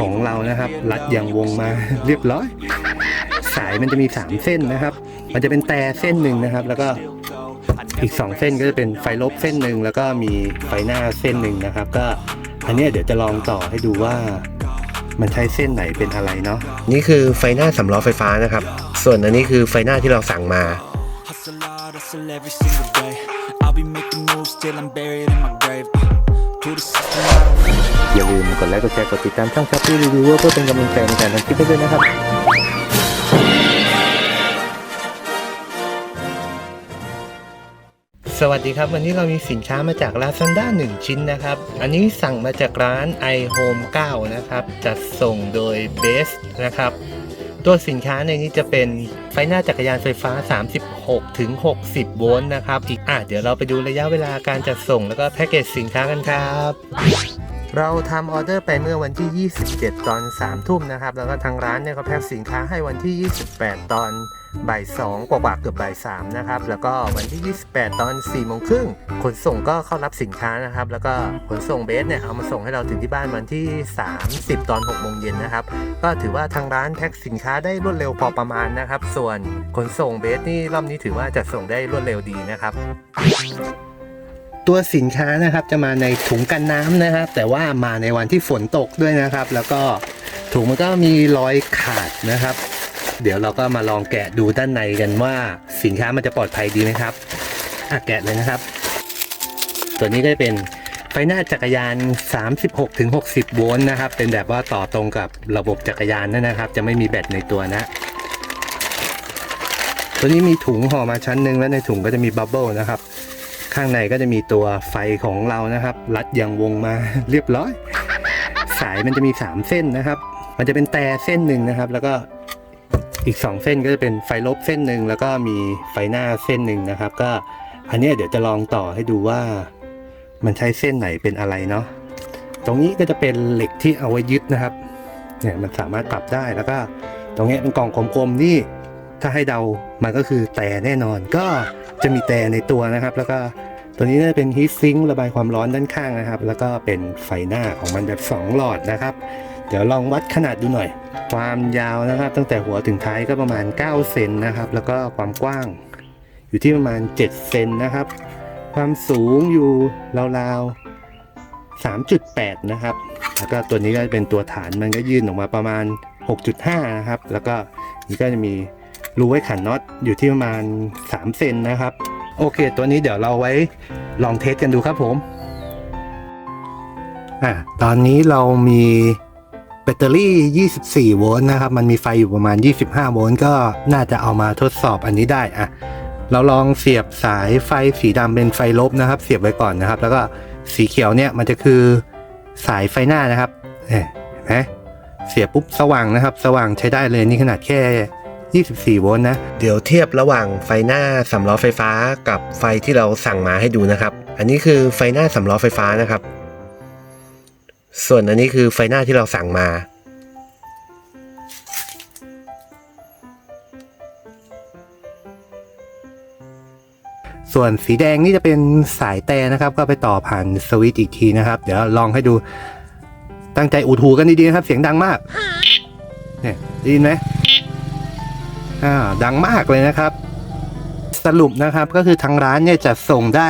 ของเรานะครับรัดอย่างวงมาเรียบร้อย สายมันจะมี 3 เส้นนะครับ มันจะเป็นแต่เส้นหนึ่งนะครับ แล้วก็อีก 2 เส้นก็จะเป็นไฟลบเส้นหนึ่งแล้วก็มีไฟหน้าเส้นหนึ่งนะครับ ก็อันเนี้ยเดี๋ยวจะลองต่อให้ดูว่ามันใช้เส้นไหนเป็นอะไรเนาะนี่คือไฟหน้าสำล้อไฟฟ้านะครับ ส่วนอันนี้คือไฟหน้าที่เราสั่งมา Hustle hard, hustle every single day. I'll be making moves till I'm buried in my grave. อย่าลืมกดไลค์กดแชร์กดติดตามช่องช้อปปี้รีวิวเพื่อเป็นกำลังใจในการทำคลิปด้วยนะครับสวัสดีครับ วันนี้เรามีสินค้ามาจาก Lazada 1 ชิ้นนะครับ อันนี้สั่งมาจากร้าน iHome 9 นะครับ จัดส่งโดย Best นะครับ ตัวสินค้าในนี้จะเป็นไฟหน้าจักรยานไฟฟ้า 36ถึง60 โวลต์นะครับ อีกอะเดี๋ยวเราไปดูระยะเวลาการจัดส่งแล้วก็แพ็กเกจสินค้ากันครับ เราทำออเดอร์ไปเมื่อวันที่ 27 ตอน 3 ทุ่มนะครับ แล้วก็ทางร้านเนี่ยก็แพ็คสินค้าให้วันที่ 28 ตอนบ่าย2กว่าๆเกือบบ่าย3นะครับ แล้วก็วันที่ 28 ตอน4โมงครึ่งขนส่งก็เข้ารับสินค้านะครับ แล้วก็ขนส่งเบสเนี่ยเอามาส่งให้เราถึงที่บ้านวันที่ 30 ตอน6โมงเย็นนะครับ ก็ถือว่าทางร้านแพ็คสินค้าได้รวดเร็วพอประมาณนะครับ ส่วนขนส่งเบสนี่รอบนี้ถือว่าจัดส่งได้รวดเร็วดีนะครับ ตัวสินค้านะครับจะมาในถุงกันน้ำนะครับ แต่ว่ามาในวันที่ฝนตกด้วยนะครับ แล้วก็ถุงมันก็มีรอยขาดนะครับ เดี๋ยวเราก็มาลองแกะดูด้านในกันว่าสินค้ามันจะปลอดภัยดีไหมครับอะแกะเลยนะครับ ตัวนี้ก็จะเป็นไฟหน้าจักรยาน 36-60 โวลต์นะครับ เป็นแบบว่าต่อตรงกับระบบจักรยานนั่นนะครับ จะไม่มีแบตในตัวนะ ตัวนี้มีถุงห่อมาชั้นหนึ่งแล้วในถุงก็จะมีบับเบิลนะครับ ข้างในก็จะมีตัวไฟของเรานะครับ รัดยางวงมาเรียบร้อย สายมันจะมี 3 เส้นนะครับ มันจะเป็นแต่เส้นหนึ่งนะครับ แล้วก็อีก 2 เส้นก็จะเป็นไฟลบเส้นหนึ่งแล้วก็มีไฟหน้าเส้นหนึ่งนะครับ ก็อันนี้เดี๋ยวจะลองต่อให้ดูว่า มันใช้เส้นไหนเป็นอะไรเนาะตรงนี้ก็จะเป็นเหล็กที่เอาไว้ยึดนะครับเนี่ยมันสามารถปรับได้แล้วก็ ตรงนี้เป็นกล่องกลมๆนี่ถ้าให้เดามันก็คือแต่แน่นอนก็จะมีแต่ในตัวนะครับ แล้วก็ ตัวนี้จะเป็นฮีทซิงค์ระบายความร้อนด้านข้างนะครับ แล้วก็เป็นไฟหน้าของมันแบบ 2 หลอดนะครับ เดี๋ยวลองวัดขนาดดูหน่อย ความยาวนะครับ ตั้งแต่หัวถึงท้ายก็ประมาณ 9 เซนนะครับ แล้วก็ความกว้างอยู่ที่ประมาณ 7 เซนนะครับ ความสูงอยู่ราวๆ 3.8 นะครับ แล้วก็ตัวนี้ก็เป็นตัวฐานมันก็ยื่นออกมาประมาณ 6.5 นะครับ แล้วก็นี่ก็จะมีรูไว้ขันน็อตอยู่ที่ประมาณ 3 เซนนะครับ โอเค ตัวนี้เดี๋ยวเราไว้ลองเทสกันดูครับผมอะตอนนี้เรามีแบตเตอรี่ 24 โวลต์นะครับ มันมีไฟอยู่ประมาณ 25 โวลต์ก็น่าจะเอามาทดสอบอันนี้ได้อะเราลองเสียบสายไฟสีดำเป็นไฟลบนะครับ เสียบไว้ก่อนนะครับ แล้วก็สีเขียวเนี่ยมันจะคือสายไฟหน้านะครับเห็นไหมเสียบปุ๊บสว่างนะครับ สว่างใช้ได้เลยนี่ขนาดแค่ 24 โวลต์นะ เดี๋ยวเทียบระหว่างไฟหน้าสำล้อไฟฟ้ากับไฟที่เราสั่งมาให้ดูนะครับ อันนี้คือไฟหน้าสำล้อไฟฟ้านะครับ ส่วนอันนี้คือไฟหน้าที่เราสั่งมาส่วนสีแดงนี่จะเป็นสายแต่นะครับ ก็ไปต่อผ่านสวิตช์อีกทีนะครับ เดี๋ยวลองให้ดูตั้งใจอุดหูกันดีๆนะครับ เสียงดังมาก เนี่ยได้ยินไหม ดังมากเลยนะครับ สรุปนะครับก็คือทางร้านเนี่ยจะส่งได้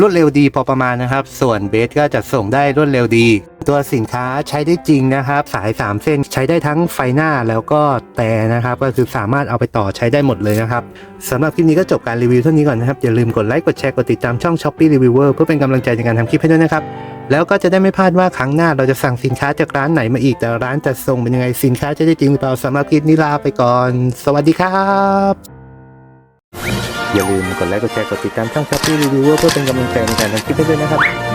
รวดเร็วดีพอประมาณนะครับ ส่วนเบสก็จะส่งได้รวดเร็วดี ตัวสินค้าใช้ได้จริงนะครับ สาย 3 เส้นใช้ได้ทั้งไฟหน้าแล้วก็แต่นะครับ ก็คือสามารถเอาไปต่อใช้ได้หมดเลยนะครับสำหรับคลิปนี้ก็จบการรีวิวเท่านี้ก่อนนะครับ อย่าลืมกดไลค์กดแชร์กดติดตามช่อง Shopee Reviewer เพื่อเป็นกำลังใจในการทำคลิปให้ด้วยนะครับแล้วก็จะได้ไม่พลาดว่าครั้งหน้าเราจะสั่งสินค้าจากร้านไหนมาอีก แต่ร้านจะส่งเป็นยังไงสินค้าจะได้จริงหรือเปล่าสำหรับคลิปนี้ลาไปก่อน สวัสดีครับ อย่าลืมกดไลค์กดแชร์กดติดตามช่องช้อปปี้รีวิวเพื่อเป็นกำลังใจในการทำคลิปด้วยนะครับ